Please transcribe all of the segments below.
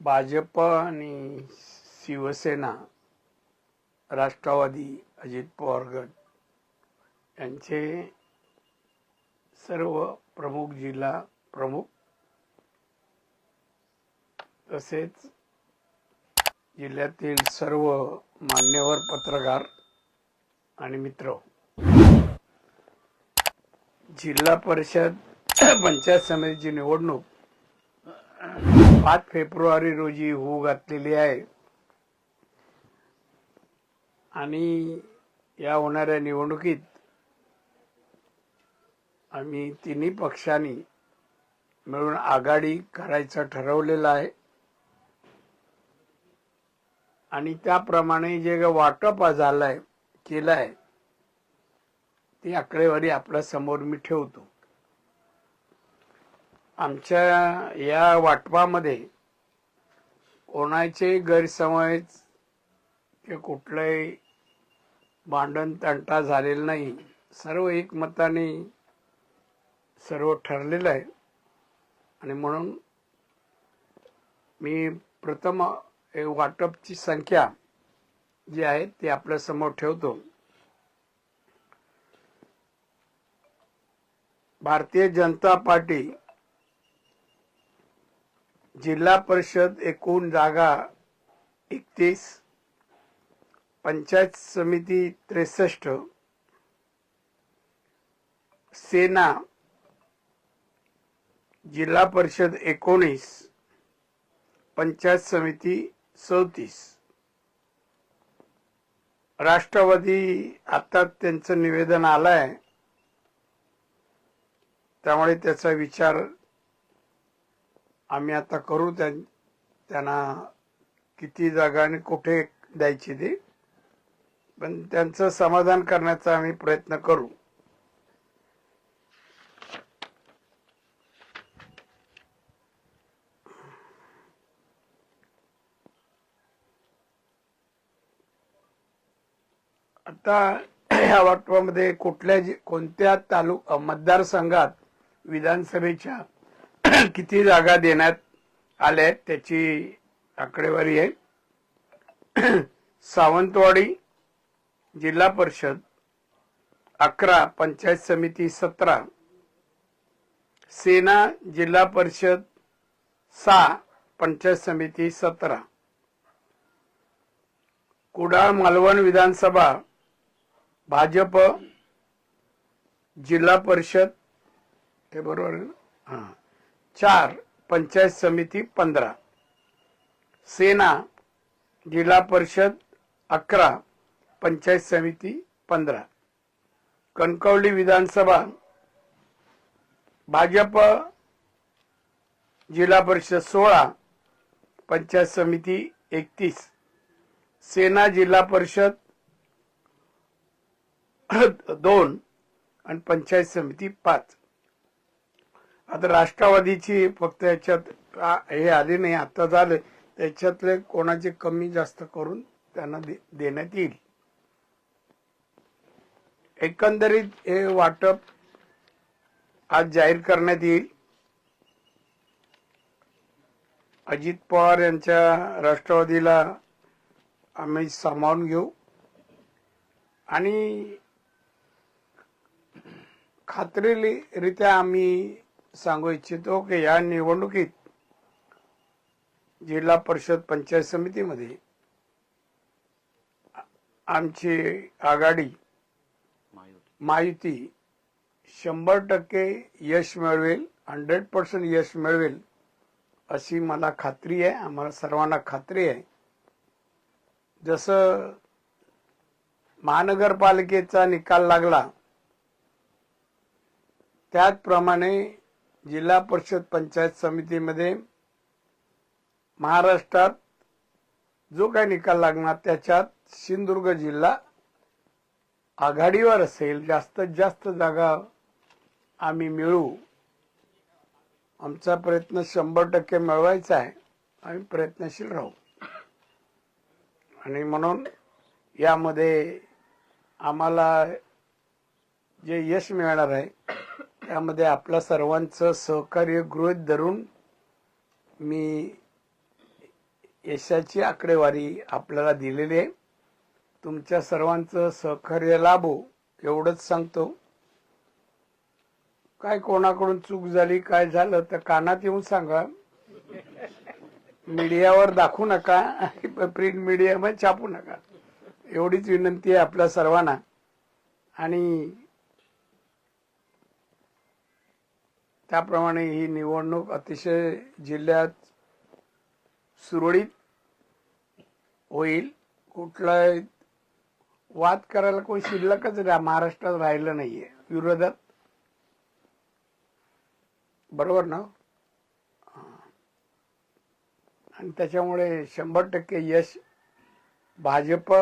भाजप आणि शिवसेना राष्ट्रवादी अजित पवार गट यांचे सर्व प्रमुख जिल्हा प्रमुख तसेच जिल्ह्यातील सर्व मान्यवर पत्रकार आणि मित्र. जिल्हा परिषद पंचायत समितीची निवडणूक पाच फेब्रुवारी रोजी होऊ घातलेली आहे. आणि या होणाऱ्या निवडणुकीत आम्ही तिन्ही पक्षांनी मिळून आघाडी करायचं ठरवलेलं आहे. आणि त्याप्रमाणे जे वाटप झालंय केलंय ती आकडेवारी आपल्यासमोर मी ठेवतो. आमच्या या वाटपामध्ये कोणाचे गैरसमज किंवा कुठलंही भांडण तंटा झालेला नाही. सर्व एकमताने सर्व ठरलेलं आहे. आणि म्हणून मी प्रथम हे वाटपची संख्या जी आहे ती आपल्यासमोर ठेवतो. भारतीय जनता पार्टी जिल्हा परिषद एकूण जागा एकतीस पंचायत समिती त्रेसष्ट सेना जिल्हा परिषद एकोणीस पंचायत समिती चौतीस. राष्ट्रवादी आता त्यांचं निवेदन आलंय. त्यामुळे त्याचा विचार आम्ही आता करू त्यां- त्यांना किती जागा आणि कुठे द्यायची ती. पण त्यांचं समाधान करण्याचा आम्ही प्रयत्न करू. आता या वाटपामध्ये कुठल्या कोणत्या तालुका मतदारसंघात विधानसभेच्या किती जागा देण्यात आल्या आहेत त्याची आकडेवारी आहे. सावंतवाडी जिल्हा परिषद अकरा पंचायत समिती सतरा सेना जिल्हा परिषद सहा पंचायत समिती सतरा. कुडाळ मालवण विधानसभा भाजप जिल्हा परिषद हे बरोबर हां. चार पंचायत समिती पंधरा. सेना जिल्हा परिषद अकरा पंचायत समिती पंधरा. कणकवली विधानसभा भाजप जिल्हा परिषद सोळा पंचायत समिती एकतीस. सेना जिल्हा परिषद दोन आणि पंचायत समिती पाच. आता राष्ट्रवादीची फक्त याच्यात हे आले नाही आता झाले. त्याच्यातले कोणाचे कमी जास्त करून त्यांना दे- देण्यात येईल. एकंदरीत हे वाटप आज जाहीर करण्यात येईल. अजित पवार यांच्या राष्ट्रवादीला आम्ही सामावून घेऊ. आणि खात्रीरित्या आम्ही सांगू इच्छितो की या निवडणुकीत जिल्हा परिषद पंचायत समितीमध्ये आमची आघाडी माहिती शंभर टक्के यश मिळवेल हंड्रेड पर्सेंट यश मिळवेल अशी मला खात्री आहे आम्हाला सर्वांना खात्री आहे. जसं महानगरपालिकेचा निकाल लागला त्याचप्रमाणे जिल्हा परिषद पंचायत समितीमध्ये महाराष्ट्रात जो काही निकाल लागणार त्याच्यात सिंधुदुर्ग जिल्हा आघाडीवर असेल जास्तीत जास्त जागा आम्ही मिळू आमचा प्रयत्न शंभर टक्के मिळवायचा आहे. आम्ही प्रयत्नशील राहू. आणि म्हणून यामध्ये आम्हाला जे यश मिळणार आहे त्यामध्ये आपल्या सर्वांचं सहकार्य गृहीत धरून मी यशाची आकडेवारी आपल्याला दिलेली आहे. तुमच्या सर्वांचं सहकार्य लाभो एवढंच सांगतो. काय कोणाकडून चूक झाली काय झालं तर कानात येऊन सांगा. मीडियावर दाखवू नका प्रिंट मीडियामध्ये छापू नका. एवढीच विनंती आहे आपल्या सर्वांना. आणि त्याप्रमाणे ही निवडणूक अतिशय जिल्ह्यात सुरळीत होईल. कुठलाही वाद करायला कोणी शिल्लकच रा- महाराष्ट्रात राहिलं नाहीये. विरोधात बरोबर ना? आणि त्याच्यामुळे शंभर टक्के यश भाजप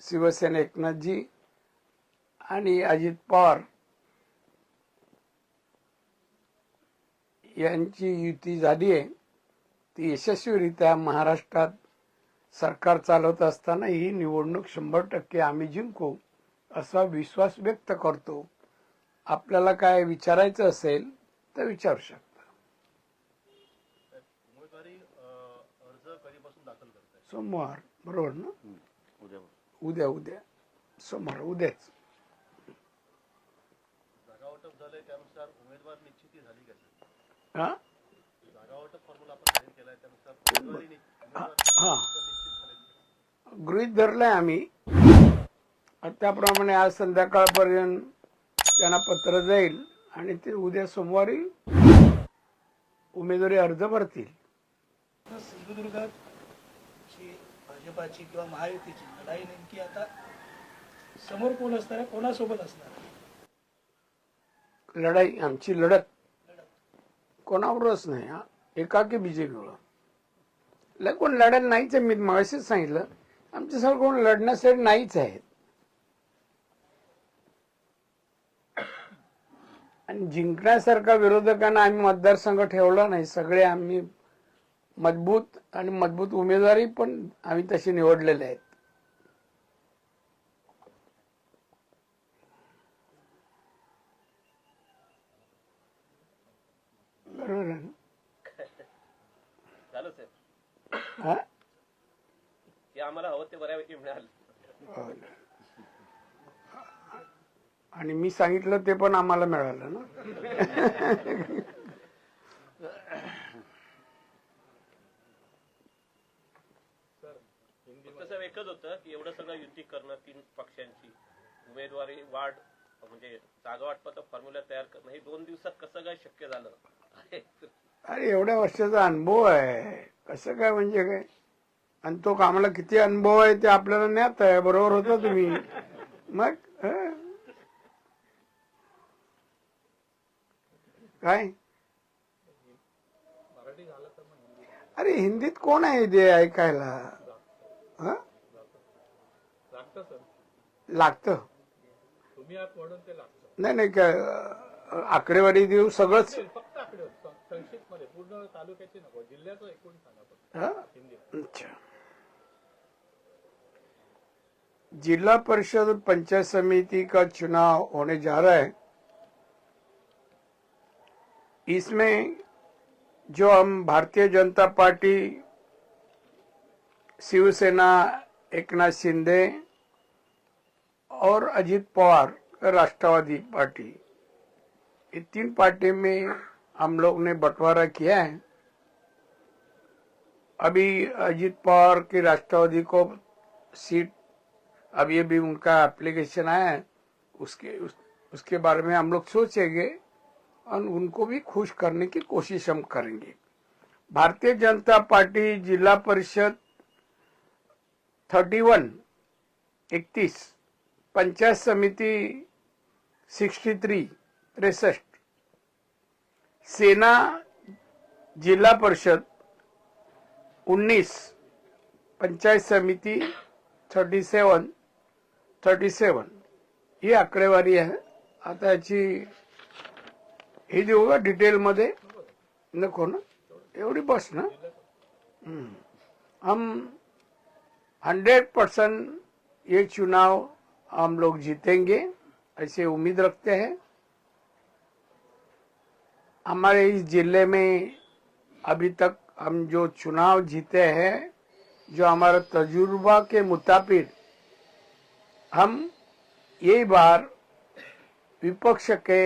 शिवसेना एकनाथजी आणि अजित पवार यांची युती झाली आहे ती यशस्वीरित्या महाराष्ट्रात सरकार चालवत असताना ही निवडणूक शंभर टक्के आम्ही जिंकू असा विश्वास व्यक्त करतो. आपल्याला काय विचारायचं असेल तर विचारू शकता. सोमवार. बरोबर ना? उद्या उद्या उद्या. सोमवार उद्याच. जागा वाटप झालंय त्यानुसार उमेदवार निश्चिती झाली का? हा? हा गृहित धरलंय आम्ही. त्याप्रमाणे आज संध्याकाळपर्यंत त्यांना पत्र जाईल आणि ते उद्या सोमवारी उमेदवारी अर्ज भरतील. सिंधुदुर्गात भाजपाची किंवा महायुतीची लढाई नेमकी आता समोर कोण असणार कोणासोबत असणार? लढाई आमची लढत. कोणावरच नाही हा? एकाकी बीजेपीवर. लय कोण लढायला नाहीच आहे मी मगाशीच सांगितलं. आमच्यासारखं कोण लढण्यासाठी नाहीच आहेत आणि जिंकण्यासारखा विरोधकांना आम्ही मतदारसंघ ठेवला नाही. सगळे आम्ही मजबूत आणि मजबूत उमेदवारी पण आम्ही तशी निवडलेले आहेत. झालं साहेब. हा? ते आम्हाला हवं ते बऱ्यापैकी मिळालं. आणि मी सांगितलं ते पण आम्हाला मिळालं ना. साहेब एकच होतं की एवढं सगळं युती करणं तीन पक्षांची. उमेदवारी वाढ म्हणजे जागा वाटपाचा फॉर्म्युला तयार करणं हे दोन दिवसात कसं काय शक्य झालं? अरे एवढ्या वर्षाचा अनुभव आहे. कसं काय म्हणजे काय? आणि तो आम्हाला किती अनुभव आहे ते आपल्याला ज्ञात आहे. बरोबर होता तुम्ही. मग. काय? अरे हिंदीत कोण आहे ते ऐकायला? हं? लागतं. नाही नाही काय आकडेवारी देऊ सगळंच. संक्षिप्त मध्ये पूर्ण तालुक्याची नको जिल्ह्याचं एकूण सांगा फक्त? हिंदी. अच्छा. जिला परिषद और पंचायत समिति का चुनाव होने जा रहा है? इसमें जो हम भारतीय जनता पार्टी शिवसेना एकनाथ शिंदे और अजीत पवार राष्ट्रवादी पार्टी ये तीन पार्टी में हम लोग ने बंटवारा किया है। अभी अजीत पवार की राष्ट्रवादी को सीट अब ये भी उनका एप्लीकेशन आया है उसके उस, उसके बारे में हम लोग सोचेंगे और उनको भी खुश करने की कोशिश हम करेंगे। भारतीय जनता पार्टी जिला परिषद 31 इकतीस पंचायत समिति 63 तिरसठ सेना जिला परिषद 19 पंचायत समिति 37 37 ही आकडेवारी आहे. आता याची हे देऊ का डिटेल मध्ये नको ना. एवढी बस ना. हम्म. हम हंड्रेड परसेंट ये चुनाव हम लोग जीतेंगे, ऐसे उम्मीद रखते हैं. हमारे इस ज़िले में अभी तक हम जो चुनाव जीते हैं, जो हमारा तजुर्बा के मुताबिक हम ये बार विपक्ष के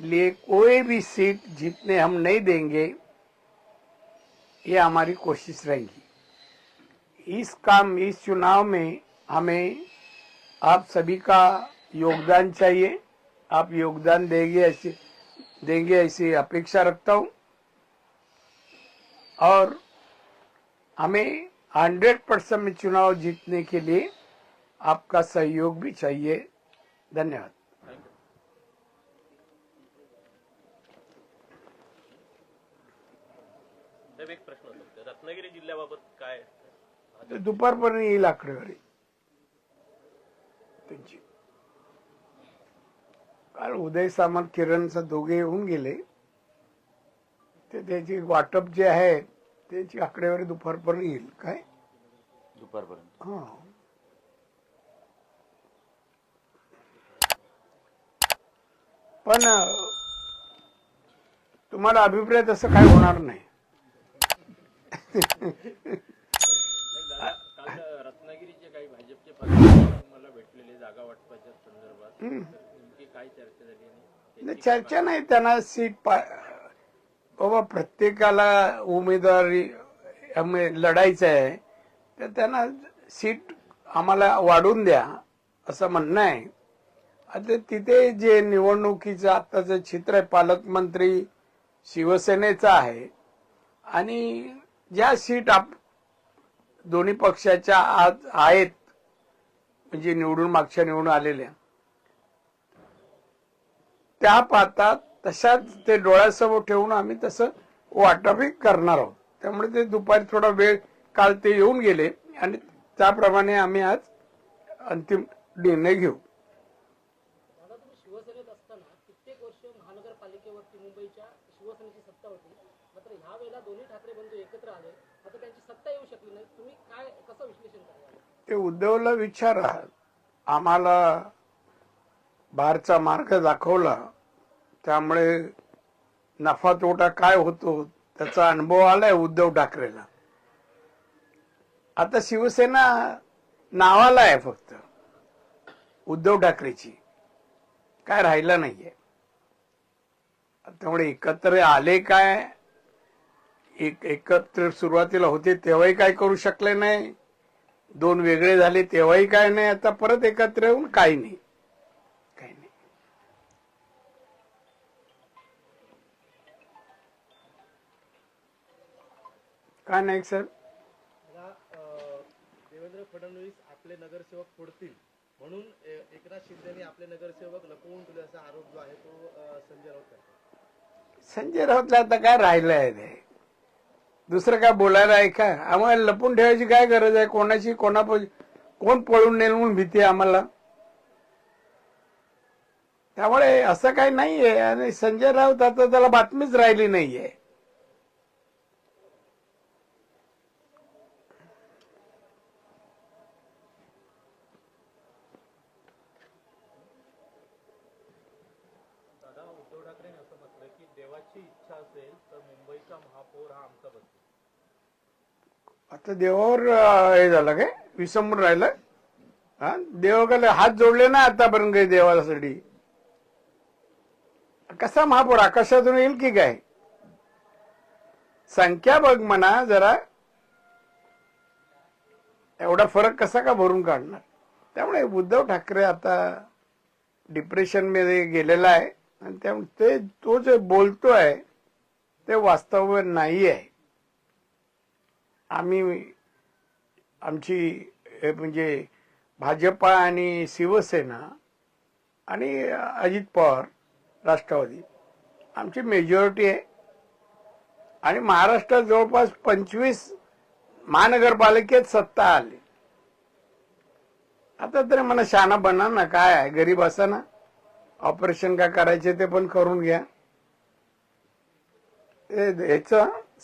लिए कोई भी सीट जीतने हम नहीं देंगे, ये हमारी कोशिश रहेगी। इस काम, इस चुनाव में हमें आप सभी का योगदान चाहिए। आप योगदान देंगे ऐसे देंगे ऐसी अपेक्षा रखता हूँ। और हमें 100 परसेंट में चुनाव जीतने के लिए आपका सहयोग भी चाहिए। धन्यवाद। एक प्रश्न रत्नागिरी जिल्ह्याबाबत काय दुपारपर्यंत येईल आकडेवारी त्यांची काल उदय सामंत किरणचा दोघे येऊन गेले. ते त्याची वाटप जे आहे त्याची आकडेवारी दुपारपर्यंत येईल काय? दुपारपर्यंत. हा. पण तुम्हाला अभिप्राय तसं काय होणार नाही. काल रत्नागिरीचे काही भाजपचे पदाधिकारी मला भेटलेले जागा वाटपाच्या संदर्भात. काय चर्चा झाली आणि नाही, चर्चा नाही त्यांना सीट पा बाबा प्रत्येकाला उमेदवारी आम्ही लढायचं आहे तर त्यांना सीट आम्हाला वाढून द्या असं म्हणणं आहे. आता तिथे जे निवडणुकीचं आत्ताचं चित्र आहे पालकमंत्री शिवसेनेचं आहे आणि ज्या सीट आप दोन्ही पक्षाच्या आज आहेत म्हणजे निवडून मागच्या निवडून आलेल्या त्या पाहतात तशाच ते डोळ्यासमोर ठेवून आम्ही तसं वाटपही करणार आहोत. त्यामुळे ते दुपारी थोडा वेळ काल ते येऊन गेले आणि त्याप्रमाणे आम्ही आज अंतिम निर्णय घेऊ. दादा तुम्ही शिवसेनेत असताना कित्येक वर्ष महानगरपालिकेवरती मुंबईच्या शिवसेनेची सत्ता होती. मात्र ह्या वेळेला दोन्ही ठाकरे बंधू एकत्र आले. मात्र त्यांची सत्ता येऊ शकली नाही. तुम्ही काय कसं विश्लेषण कराल? ते उद्धवला विचारा. आम्हाला बाहेरचा मार्ग दाखवला. त्यामुळे नफा तोटा काय होतो त्याचा अनुभव आलाय उद्धव ठाकरेला. आता शिवसेना नावाला आहे फक्त. उद्धव ठाकरेची. काय राहिला नाहीये. त्यामुळे एकत्र आले काय? एक एकत्र सुरुवातीला होते तेव्हाही काय करू शकले नाही. दोन वेगळे झाले तेव्हाही काय नाही. आता परत एकत्र येऊन काही नाही काही नाही काय नाही सर. देवेंद्र फडणवीस आपले नगरसेवक फोडतील. म्हणून एकनाथ शिंदेने आपले नगरसेवक लपवून ठेवले असा आरोप जो आहे तो संजय राऊत संजय राऊतला आता काय राहिलंय ते? दुसरं काय बोलायला आहे का? आम्हाला लपून ठेवायची काय गरज आहे? कोणाची कोणा कोण पळून नेल म्हणून भीती आहे आम्हाला? त्यामुळे असं काही नाहीये. आणि संजय राऊत आता त्याला बातमीच राहिली नाहीये दादा उद्धव ठाकरेंनी असं म्हटलं की देवाची इच्छा असेल तर मुंबईचा महापौर हा आमचा बनतो. आता देवावर हे झालं काय? विसंबून राहिलं? हा? देवाकडे हात जोडले ना आतापर्यंत काही देवासाठी. कसा महापौर? आकाशातून येईल की काय? संख्या बघ म्हणा जरा. एवढा फरक कसा का भरून काढणार? त्यामुळे उद्धव ठाकरे आता डिप्रेशनमध्ये गेलेला आहे. आणि त्यामुळे ते तो जे बोलतोय ते वास्तव्य नाही आहे आम्ही आमची हे म्हणजे भाजपा आणि शिवसेना आणि अजित पवार राष्ट्रवादी आमची मेजॉरिटी आहे. आणि महाराष्ट्रात जवळपास पंचवीस महानगरपालिकेत सत्ता आली. आता तरी मला शाना बना ना काय आहे? गरीब असा ना. ऑपरेशन काय करायचे ते पण करून घ्या. ह्याच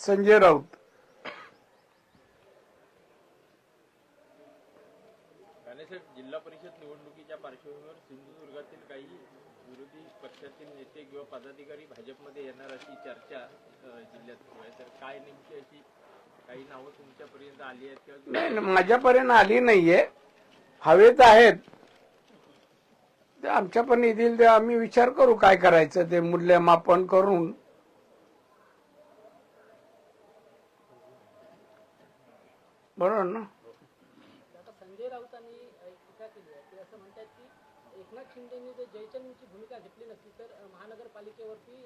संजय राऊत. जिल्हा परिषद निवडणुकीच्या पार्श्वभूमीवर सिंधुदुर्गातील काही विरोधी पक्ष पक्षातील नेते किंवा पदाधिकारी भाजपमध्ये येणार अशी चर्चा जिल्ह्यात सुरू आहे. तर काय नेमकी अशी काही नावं तुमच्यापर्यंत आली आहेत किंवा माझ्यापर्यंत आली नाहीये. हवेत आहेत. ते आमच्या पण येतील ते आम्ही विचार करू काय करायचं ते मूल्यमापन करून बरोबर ना आता संजय राऊतांनी एक टीका केली आहे ते असं म्हणतात की एकनाथ शिंदेनी जर जयचंदची भूमिका घेतली नसती तर महानगरपालिकेवरती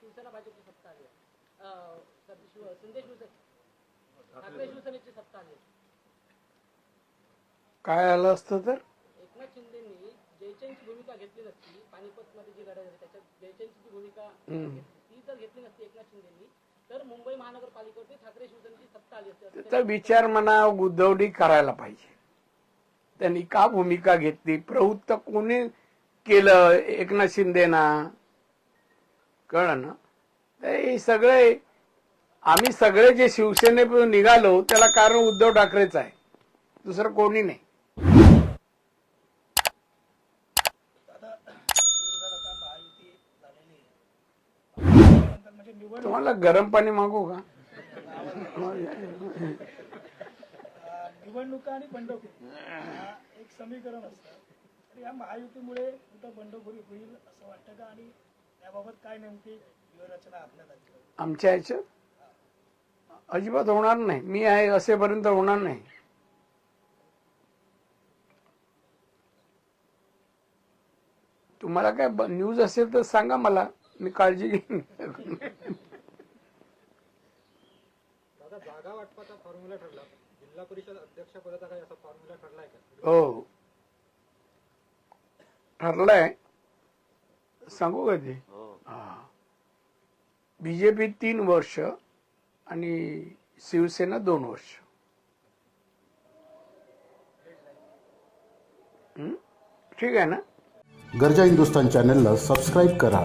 शिवसेना भाजपची सत्ता आली आहे. अं, सर- शिव- संजय शिवसेना ठाकरे शिवसेनेची सत्ता आली आहे. काय आलं असतं तर एकनाथ शिंदेनी जयचंदची भूमिका घेतली नसती. पानिपत मध्ये जी लढाई झाली त्याच्यात जयचंदची भूमिका ती जर घेतली नसती एकनाथ शिंदेनी. तर मुंबई महानगरपालिकेवरती ठाकरे शिवसेनेची सत्ता आली असती. असं त्याचा विचार म्हणा उद्धवडी करायला पाहिजे. त्यांनी का भूमिका घेतली? प्रवृत्त कोणी केलं एकनाथ शिंदेना? कळलं ना? हे सगळे आम्ही सगळे जे शिवसेने निघालो त्याला कारण उद्धव ठाकरेच आहे. दुसरं कोणी नाही आता सिंधुदुर्गात आता महायुती झालेली आहे त्यानंतर म्हणजे निवड तुम्हाला गरम पाणी मागू का? निवडणुका आणि बंडखोरी. एक समीकरण असतं. या महायुतीमुळे कुठं बंडखोरी होईल असं वाटतं का? आणि याबाबत काय नेमकी व्यूहरचना आपल्याला आमच्या ह्याच्यात अजिबात होणार नाही. मी आहे असेपर्यंत होणार नाही. तुम्हाला काय न्यूज असेल तर सांगा मला. मी काळजी घेईन. दादा जागा वाटपाचा फॉर्म्युला ठरला. जिल्हा परिषद अध्यक्ष पदाचा काही असा फॉर्म्युला ठरलाय का? हो. ठरलंय. सांगू का ते? हो. बीजेपी तीन वर्ष आणि शिवसेना दोन वर्ष. हं? ठीक आहे ना? गरजा हिंदुस्तान चॅनलला सबस्क्राईब करा.